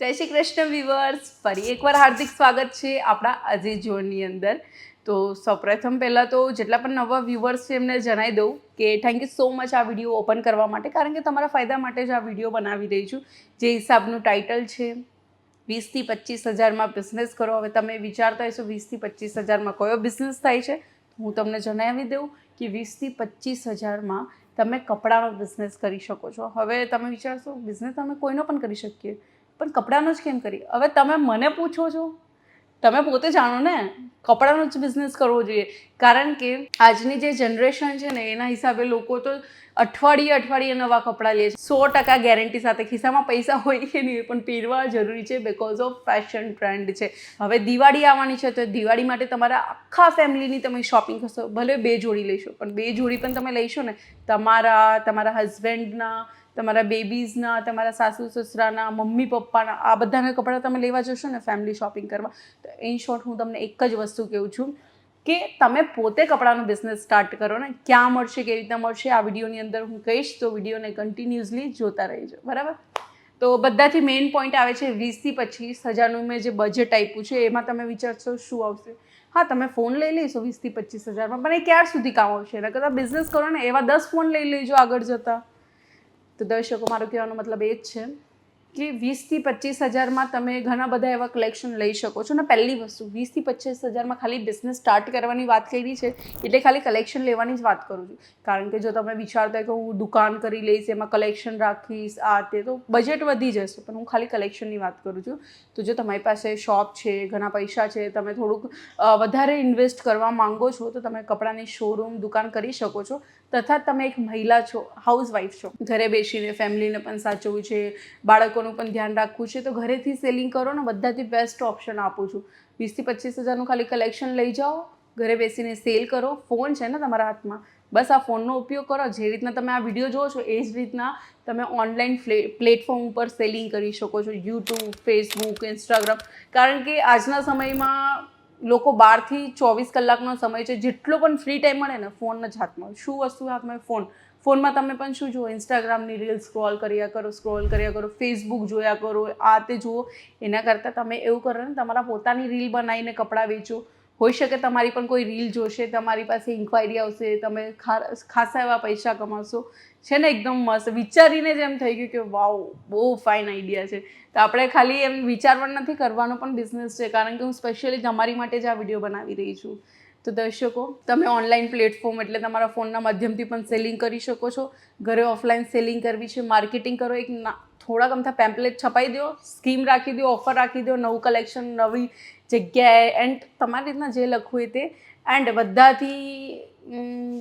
જય શ્રી કૃષ્ણ વિવર્સ ફરી એકવાર હાર્દિક સ્વાગત છે આપણા આજે જોડની અંદર. તો સૌપ્રથમ પહેલાં તો જેટલા પણ નવા વ્યુઅર્સ છે, એમને જણાવી દઉં કે થેન્ક યુ સો મચ આ વીડિયો ઓપન કરવા માટે, કારણ કે તમારા ફાયદા માટે જ આ વીડિયો બનાવી રહી છું. જે હિસાબનું ટાઇટલ છે, વીસથી પચીસ હજારમાં બિઝનેસ કરો. હવે તમે વિચારતા હશો વીસથી પચીસ હજારમાં કયો બિઝનેસ થાય છે? હું તમને જણાવી દઉં કે વીસથી પચીસ હજારમાં તમે કપડાનો બિઝનેસ કરી શકો છો. હવે તમે વિચારશો બિઝનેસ અમે કોઈનો પણ કરી શકીએ? પણ કપડાનો જ કેમ કરી? હવે તમે મને પૂછો છો. તમે પોતે જાણો ને, કપડાનો જ બિઝનેસ કરવો જોઈએ. કારણ કે આજની જે જનરેશન છે ને, એના હિસાબે લોકો તો અઠવાડિયે અઠવાડિયે નવા કપડાં લે છે. સો ટકા ગેરંટી સાથે ખિસ્સામાં પૈસા હોય કે નહીં પણ પહેરવા જરૂરી છે બિકોઝ ઓફ ફેશન ટ્રેન્ડ છે. હવે દિવાળી આવવાની છે, તો દિવાળી માટે તમારા આખા ફેમિલીની તમે શોપિંગ કરશો. ભલે બે જોડી લઈશો, પણ બે જોડી પણ તમે લઈશો ને, તમારા તમારા હસબન્ડના તમારા બેબીઝના, તમારા સાસુ સસરાના, મમ્મી પપ્પાના, આ બધાના કપડાં તમે લેવા જશો ને ફેમિલી શોપિંગ કરવા, તો ઇન શોર્ટ હું તમને એક જ વસ્તુ કહું છું કે તમે પોતે કપડાનો બિઝનેસ સ્ટાર્ટ કરો ને, ક્યાં મળશે, કેવી રીતના મળશે, આ વિડીયોની અંદર હું કહીશ, તો વિડીયોને કન્ટિન્યુઅસલી જોતા રહીજો, બરાબર? તો બધાથી મેઇન પોઈન્ટ આવે છે વીસથી પચીસ હજારનું મેં જે બજેટ આપ્યું છે, એમાં તમે વિચારશો શું આવશે? હા, તમે ફોન લઈ લઈશો વીસથી પચીસ હજારમાં, પણ એ ક્યાર સુધી કામ આવશે? એના કરતાં બિઝનેસ કરો ને, એવા દસ ફોન લઈ લેજો આગળ જતાં. તો દર્શકો, મારો કહેવાનો મતલબ એ જ છે કે વીસથી પચીસ હજારમાં તમે ઘણા બધા એવા કલેક્શન લઈ શકો છો. ને પહેલી વસ્તુ, વીસથી પચીસ હજારમાં ખાલી બિઝનેસ સ્ટાર્ટ કરવાની વાત કરી છે, એટલે ખાલી કલેક્શન લેવાની જ વાત કરું છું. કારણ કે જો તમે વિચારતા કે હું દુકાન કરી લઈશ, એમાં કલેક્શન રાખીશ, આ તે, તો બજેટ વધી જશે. પણ હું ખાલી કલેક્શનની વાત કરું છું. તો જો તમારી પાસે શોપ છે, ઘણા પૈસા છે, તમે થોડુંક વધારે ઇન્વેસ્ટ કરવા માંગો છો, તો તમે કપડાની શોરૂમ દુકાન કરી શકો છો. તથા તમે એક મહિલા છો હાઉસવાઈફ છો. ઘરે બેસીને ફેમિલીને પણ સાચવવું છે, બાળકોનું પણ ધ્યાન રાખવું છે, તો ઘરેથી સેલિંગ કરો ને બધાથી બેસ્ટ ઓપ્શન આપું છું. વીસથી પચીસ હજારનું ખાલી કલેક્શન લઈ જાઓ, ઘરે બેસીને સેલ કરો ફોન છે ને તમારા હાથમાં. બસ આ ફોનનો ઉપયોગ કરો, જે રીતના તમે આ વીડિયો જુઓ છો, એ જ રીતના તમે ઓનલાઈન પ્લેટફોર્મ ઉપર સેલિંગ કરી શકો છો યુટ્યુબ ફેસબુક ઇન્સ્ટાગ્રામ કારણ કે આજના સમયમાં લોકો બારથી ચોવીસ કલાકનો સમય છે, જેટલો પણ ફ્રી ટાઈમ મળે ને, ફોનના જ હાથમાં. શું વસ્તુ હાથમાં? ફોન. ફોનમાં તમે પણ શું જુઓ? ઇન્સ્ટાગ્રામની રીલ સ્ક્રોલ કર્યા કરો સ્ક્રોલ કર્યા કરો ફેસબુક જોયા કરો. આ તે જુઓ. એના કરતાં તમે એવું કરો ને, તમારા પોતાની રીલ બનાવીને કપડાં વેચો. હોઈ શકે તમારી પણ કોઈ રીલ જોશે, તમારી પાસે ઇન્ક્વાયરી આવશે, તમે ખાસા એવા પૈસા કમાશો છે ને એકદમ મસ્ત. વિચારીને જ એમ થઈ ગયું કે, વાવ, બહુ ફાઇન આઈડિયા છે. તો આપણે ખાલી એમ વિચારવાનું નથી, કરવાનો પણ બિઝનેસ છે. કારણ કે હું સ્પેશિયલી તમારી માટે જ આ વીડિયો બનાવી રહી છું. તો દર્શકો, તમે ઓનલાઈન પ્લેટફોર્મ એટલે તમારા ફોનના માધ્યમથી પણ સેલિંગ કરી શકો છો. ઘરે ઓફલાઈન સેલિંગ કરવી છે. માર્કેટિંગ કરો એક થોડાક અમથા પેમ્પલેટ છપાઈ દો સ્કીમ રાખી દો ઓફર રાખી દો, નવું કલેક્શન નવી જગ્યાએ એન્ડ તમારી રીતના જે લખવું હોય તે. એન્ડ બધાથી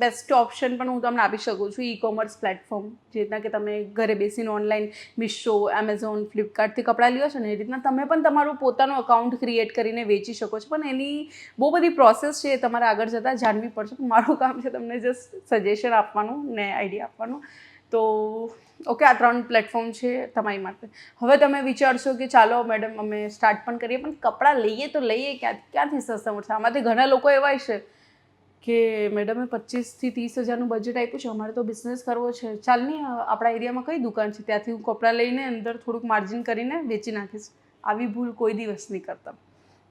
બેસ્ટ ઓપ્શન પણ હું તમને આપી શકું છું ઈ કોમર્સ પ્લેટફોર્મ જે રીતના કે તમે ઘરે બેસીને ઓનલાઈન મિશો એમેઝોન ફ્લિપકાર્ટથી કપડાં લ્યો છો ને, એ રીતના તમે પણ તમારું પોતાનું અકાઉન્ટ ક્રિએટ કરીને વેચી શકો છો. પણ એની બહુ બધી પ્રોસેસ છે એ તમારે આગળ જતાં જાણવી પડશે. મારું કામ છે તમને જસ્ટ સજેશન આપવાનું ને આઈડિયા આપવાનું. તો ઓકે, આ ત્રણ પ્લેટફોર્મ છે તમારી માટે. હવે તમે વિચારશો કે ચાલો મેડમ અમે સ્ટાર્ટ પણ કરીએ, પણ કપડાં લઈએ તો લઈએ, ક્યાં ક્યાંથી સસ્તા મળશે? આમાંથી ઘણા લોકો એવા છે કે, મેડમે પચીસથી ત્રીસ હજારનું બજેટ આપ્યું છે, અમારે તો બિઝનેસ કરવો છે. ચાલ નહીં આપણા એરિયામાં કઈ દુકાન છે? ત્યાંથી હું કપડાં લઈને અંદર થોડુંક માર્જિન કરીને વેચી નાખીશ. આવી ભૂલ કોઈ દિવસ નહીં કરતા.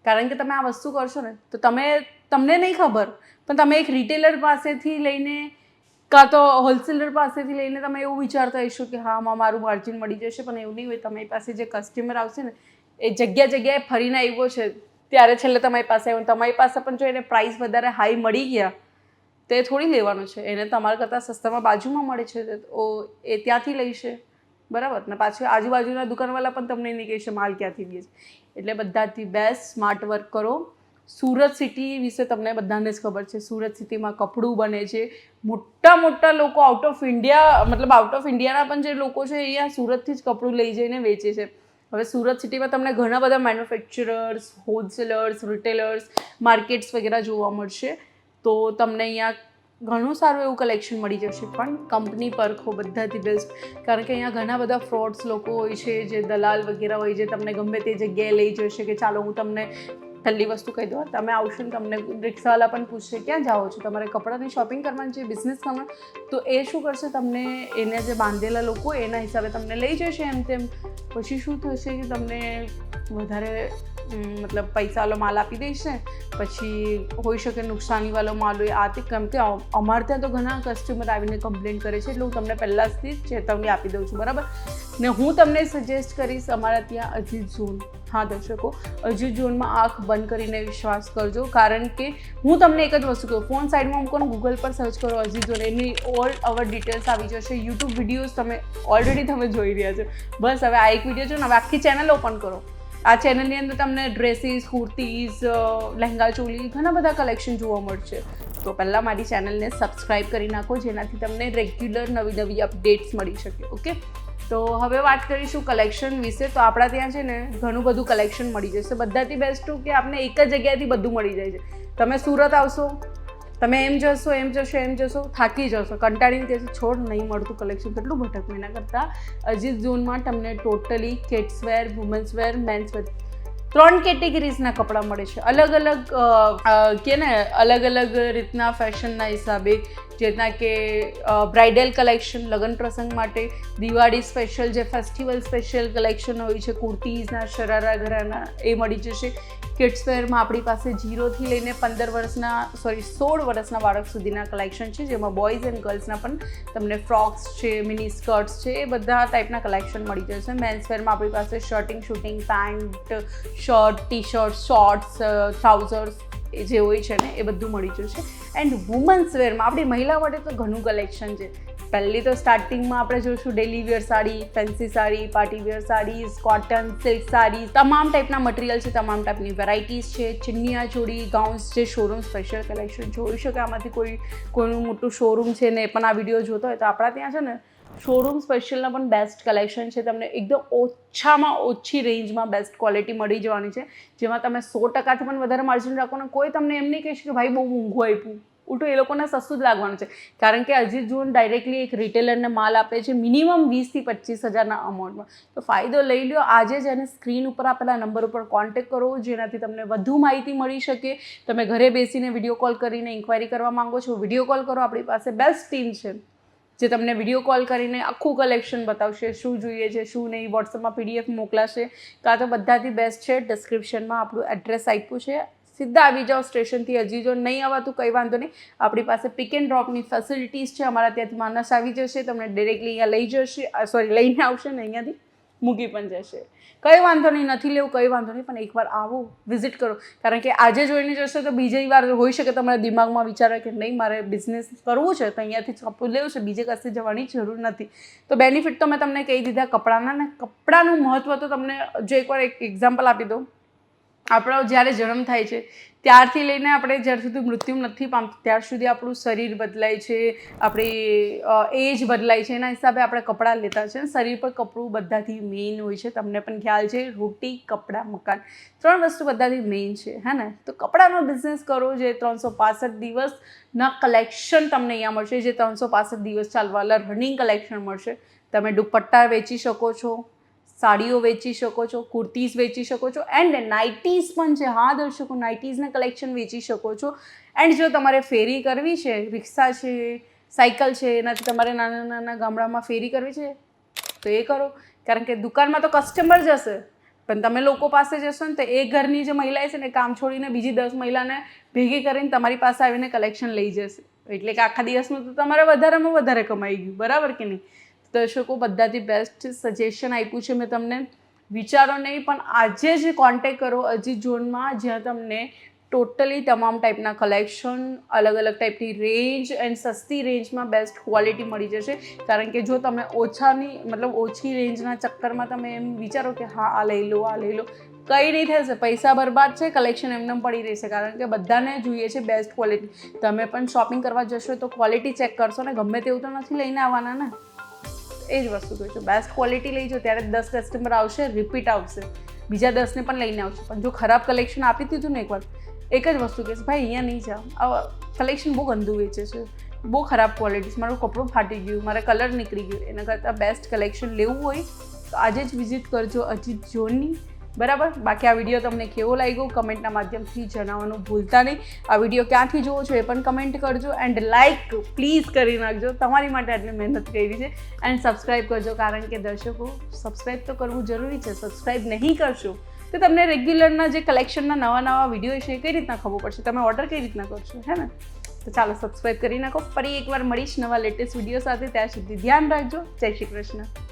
કારણ કે તમે આ વસ્તુ કરશો ને, તો તમે, તમને નહીં ખબર. પણ તમે એક રિટેલર પાસેથી લઈને કાં તો હોલસેલર પાસેથી લઈને તમે એવું વિચારતા હશો કે હા, આમાં મારું માર્જિન મળી જશે, પણ એવું નહીં હોય. તમારી પાસે જે કસ્ટમર આવશે ને, એ જગ્યા જગ્યાએ ફરીને આવ્યો છે. ત્યારે છેલ્લે તમારી પાસે આવ્યો. તમારી પાસે પણ જો એને પ્રાઇસ વધારે હાઈ મળી ગયા, તો થોડી લેવાનું છે. એને તમારા કરતાં સસ્તામાં બાજુમાં મળે છે, તો એ ત્યાંથી લઈશે બરાબર? ને પાછું આજુબાજુના દુકાનવાળા પણ તમને નહીં કહેશે માલ ક્યાંથી લે છે. એટલે બધાથી બેસ્ટ સ્માર્ટ વર્ક કરો. સુરત સિટી વિશે તમને બધાને જ ખબર છે. સુરત સિટીમાં કપડું બને છે. મોટા મોટા લોકો આઉટ ઓફ ઇન્ડિયા મતલબ આઉટ ઓફ ઇન્ડિયાના પણ જે લોકો છે અહીંયા સુરતથી જ કપડું લઈ જઈને વેચે છે. હવે સુરત સિટીમાં તમને ઘણા બધા મેન્યુફેક્ચરર્સ હોલસેલર્સ રિટેલર્સ માર્કેટ્સ વગેરે જોવા મળશે. તો તમને અહીંયા ઘણું સારું એવું કલેક્શન મળી જશે. પણ કંપની પરખો બધાથી બેસ્ટ કારણ કે અહીંયા ઘણા બધા ફ્રોડ્સ લોકો હોય છે, જે દલાલ વગેરે હોય જે તમને ગમે તે જગ્યાએ લઈ જશે કે ચાલો હું તમને પહેલી વસ્તુ કહી દો. તમે આવશો ને તમને રિક્ષાવાલા પણ પૂછશે, ક્યાં જાઓ છો? તમારે કપડાની શોપિંગ કરવાની છે બિઝનેસ કરવાનો? તો એ શું કરશે? તમને એને જે બાંધેલા લોકો, એના હિસાબે તમને લઈ જશે એમ તેમ. પછી શું થશે કે તમને વધારે મતલબ પૈસાવાળો માલ આપી દેશે પછી હોઈ શકે નુકસાનીવાળો માલ હોય આ તે, કેમ કે અમારે ત્યાં તો ઘણા કસ્ટમર આવીને કમ્પ્લેન કરે છે, એટલે હું તમને પહેલાંથી જ ચેતવણી આપી દઉં છું, બરાબર? ને હું તમને સજેસ્ટ કરીશ અમારા ત્યાં અજીત ઝોન હા, દર્શકો, અજીત ઝોનમાં આંખ બંધ કરીને વિશ્વાસ કરજો, કારણ કે હું તમને એક જ વસ્તુ કહું ફોન સાઈડમાં મૂકો ને ગૂગલ પર સર્ચ કરો Ajit zone any all our details આવી જશે યુટ્યુબ વિડીયોઝ તમે ઓલરેડી તમે જોઈ રહ્યા છો. બસ, હવે આ એક વીડિયો જો ને, હવે આખી ચેનલ ઓપન કરો. આ ચેનલની અંદર તમને ડ્રેસીસ કુર્તીઝ લહેંગા, ચોલી ઘણા બધા કલેક્શન જોવા મળશે. તો પહેલાં મારી ચેનલને સબસ્ક્રાઈબ કરી નાખો, જેનાથી તમને રેગ્યુલર નવી નવી અપડેટ્સ મળી શકે ઓકે તો હવે વાત કરીશું કલેક્શન વિશે. તો આપણા ત્યાં છે ને ઘણું બધું કલેક્શન મળી જશે. બધાથી બેસ્ટ કે આપને એક જ જગ્યાએથી બધું મળી જાય છે. તમે સુરત આવશો તમે એમ જશો એમ જશો એમ જશો, થાકી જશો. કંટાળીને કહેશો છોડ નહીં મળતું કલેક્શન કેટલું ભટકવું એના કરતાં. અજીત ઝોનમાં તમને totally kidswear womenswear women's wear men's ત્રણ કેટેગરીઝના કપડાં મળે છે. અલગ અલગ કે ને, અલગ અલગ રીતના ફેશનના હિસાબે જેના કે બ્રાઇડલ કલેક્શન લગ્ન પ્રસંગ માટે, દિવાળી સ્પેશિયલ જે ફેસ્ટિવલ સ્પેશિયલ કલેક્શન હોય છે, કુર્તીઝના, શરારા ઘરાના, એ મળી જશે. કિડ્સવેરમાં આપણી પાસે જીરોથી લઈને પંદર વર્ષના સોરી સોળ વર્ષના બાળક સુધીના કલેક્શન છે, જેમાં બોયઝ એન્ડ ગર્લ્સના પણ તમને ફ્રોક્સ છે મિની સ્કર્ટ્સ છે, એ બધા ટાઈપના કલેક્શન મળી જશે. મેન્સવેરમાં આપણી પાસે shirting suiting pant shirt T shirt shorts trousers જે હોય છે ને, એ બધું મળી જશે એન્ડ વુમન્સ વેરમાં આપણી મહિલા માટે તો ઘણું કલેક્શન છે. પહેલી તો સ્ટાર્ટિંગમાં આપણે જોઈશું daily wear sari fancy sari party wear saris cotton silk sari, તમામ ટાઈપના મટીરિયલ છે, તમામ ટાઈપની વેરાયટીઝ છે. ચિનિયા ચોડી ગાઉન્સ જે શોરૂમ સ્પેશિયલ કલેક્શન જોઈ શકે આમાંથી કોઈ, કોઈનું મોટું શોરૂમ છે ને એ પણ આ વીડિયો જોતો હોય તો આપણા ત્યાં છે ને શોરૂમ સ્પેશિયલના પણ બેસ્ટ કલેક્શન છે. તમને એકદમ ઓછામાં ઓછી રેન્જમાં બેસ્ટ ક્વોલિટી મળી જવાની છે. જેમાં તમે સો ટકાથી પણ વધારે માર્જિન રાખો ને કોઈ તમને એમ નહીં કહેશે કે ભાઈ, બહુ મોંઘું આપ્યું. ઉલટું એ લોકોને સસ્તું જ લાગવાનું છે. કારણ કે અજીત જુન ડાયરેક્ટલી એક રિટેલરને માલ આપે છે મિનિમમ વીસથી પચીસ હજારના અમાઉન્ટમાં તો ફાયદો લઈ લ્યો. આજે જ એને સ્ક્રીન ઉપર આપેલા નંબર ઉપર કોન્ટેક કરો, જેનાથી તમને વધુ માહિતી મળી શકે. તમે ઘરે બેસીને વીડિયો કોલ કરીને ઇન્ક્વાયરી કરવા માંગો છો વીડિયો કોલ કરો. આપણી પાસે બેસ્ટ ટીમ છે. જે તમને વીડિયો કોલ કરીને આખું કલેક્શન બતાવશે, શું જોઈએ છે, શું નહીં વોટ્સઅપમાં પીડીએફ મોકલાશે. કાં તો બધાથી બેસ્ટ છે. ડિસ્ક્રિપ્શનમાં આપણું એડ્રેસ આપ્યું છે. સીધા આવી જાઓ સ્ટેશનથી હજી જો નહીં આવતું કંઈ વાંધો નહીં. આપણી પાસે પિક એન્ડ ડ્રોપની ફેસિલિટીઝ છે. અમારા ત્યાંથી માણસ આવી જશે. તમને ડિરેક્ટલી અહીંયા લઈ જશે. સોરી લઈને આવશે ને અહીંયાથી. મૂકી પણ જશે. કંઈ વાંધો નહીં, નથી લેવું, કંઈ વાંધો નહીં, પણ એકવાર આવો વિઝિટ કરો. કારણ કે આજે જોઈને જશો તો બીજી વાર હોઈ શકે તમારા દિમાગમાં વિચાર કે નહીં, મારે બિઝનેસ કરવું છે, તો અહીંયાથી કપડું લેવું છે, બીજે કશે જવાની જરૂર નથી. તો બેનિફિટ તો મેં તમને કહી દીધા, કપડાના ને કપડાનું મહત્ત્વ તો તમને જો એકવાર એક એક્ઝામ્પલ આપી દઉં. આપણો જ્યારે જન્મ થાય છે, ત્યારથી લઈને આપણે જ્યાર સુધી મૃત્યુ નથી પામતું, ત્યાર સુધી આપણું શરીર બદલાય છે, આપણી એજ બદલાય છે, એના હિસાબે આપણે કપડાં લેતા છે શરીર પર કપડું બધાથી મેઇન હોય છે, તમને પણ ખ્યાલ છે, રોટી, કપડાં, મકાન, ત્રણ વસ્તુ બધાથી મેઇન છે, હે ને? તો કપડાનો બિઝનેસ કરો જે ત્રણસો પાસઠ દિવસના કલેક્શન તમને અહીંયા મળશે, જે ત્રણસો પાસઠ દિવસ ચાલવાલા રનિંગ કલેક્શન મળશે, તમે દુપટ્ટા વેચી શકો છો સાડીઓ વેચી શકો છો, કુર્તીઝ વેચી શકો છો એન્ડ નાઇટીઝ પણ છે. હા, દર્શકો નાઇટીઝના કલેક્શન વેચી શકો છો. એન્ડ જો તમારે ફેરી કરવી છે, રિક્ષા છે, સાયકલ છે, એનાથી તમારે નાના નાના ગામડામાં ફેરી કરવી છે, તો એ કરો. કારણ કે દુકાનમાં તો કસ્ટમર જશે પણ તમે લોકો પાસે જશો ને તો એ ઘરની જે મહિલા છે ને કામ છોડીને બીજી દસ મહિલાને ભેગી કરીને તમારી પાસે આવીને કલેક્શન લઈ જશે. એટલે કે આખા દિવસનું તો તમારે વધારેમાં વધારે કમાઈ ગયું. બરાબર કે નહીં? દર્શકો બધાથી બેસ્ટ સજેશન આપ્યું છે. મેં તમને વિચારો નહીં, પણ આજે જ કોન્ટેક કરો અજીત ઝોનમાં, જ્યાં તમને ટોટલી તમામ ટાઈપના કલેક્શન અલગ અલગ ટાઈપની રેન્જ એન્ડ સસ્તી રેન્જમાં બેસ્ટ ક્વોલિટી મળી જશે. કારણ કે જો તમે ઓછાની, મતલબ ઓછી રેન્જના ચક્કરમાં તમે એમ વિચારો કે હા, આ લઈ લો, આ લઈ લો, કંઈ નહીં થશે. પૈસા બરબાદ છે કલેક્શન એમને પડી રહેશે. કારણ કે બધાને જોઈએ છે બેસ્ટ ક્વોલિટી તમે પણ શોપિંગ કરવા જશો તો ક્વોલિટી ચેક કરશો ને? ગમે તેવું તો નથી લઈને આવવાના ને? એ જ વસ્તુ કહું બેસ્ટ ક્વોલિટી લઈ જાઓ ત્યારે દસ કસ્ટમર આવશે રિપીટ આવશે. બીજા દસને પણ લઈને આવશે. પણ જો ખરાબ કલેક્શન આપી દીધું ને એકવાર, એક જ વસ્તુ કહેશે ભાઈ, અહીંયા નહીં જાઓ. આ કલેક્શન બહુ ગંદુ વેચે છે. બહુ ખરાબ ક્વોલિટી મારું કપડું ફાટી ગયું, મારે કલર નીકળી ગયું. એના કરતાં બેસ્ટ કલેક્શન લેવું હોય તો આજે જ વિઝિટ કરજો અજીત ઝોનની બરાબર? બાકી આ વીડિયો તમને કેવો લાગ્યો? કમેન્ટના માધ્યમથી જણાવવાનું ભૂલતા નહીં. આ વીડિયો ક્યાંથી જુઓ છો એ પણ કમેન્ટ કરજો એન્ડ લાઇક પ્લીઝ કરી નાખજો. તમારી માટે આટલી મહેનત કરી છે. એન્ડ સબસ્ક્રાઈબ કરજો કારણ કે દર્શકો સબસ્ક્રાઈબ તો કરવું જરૂરી છે. સબસ્ક્રાઈબ નહીં કરશો તો તમને રેગ્યુલરના જે કલેક્શનના નવા નવા વીડિયો છે એ કઈ રીતના ખબર પડશે? તમે ઓર્ડર કઈ રીતના કરશો? હે ને? તો ચાલો સબસ્ક્રાઈબ કરી નાખો. ફરી એકવાર મળીશ નવા લેટેસ્ટ વીડિયો સાથે. ત્યાં સુધી ધ્યાન રાખજો. જય શ્રી કૃષ્ણ.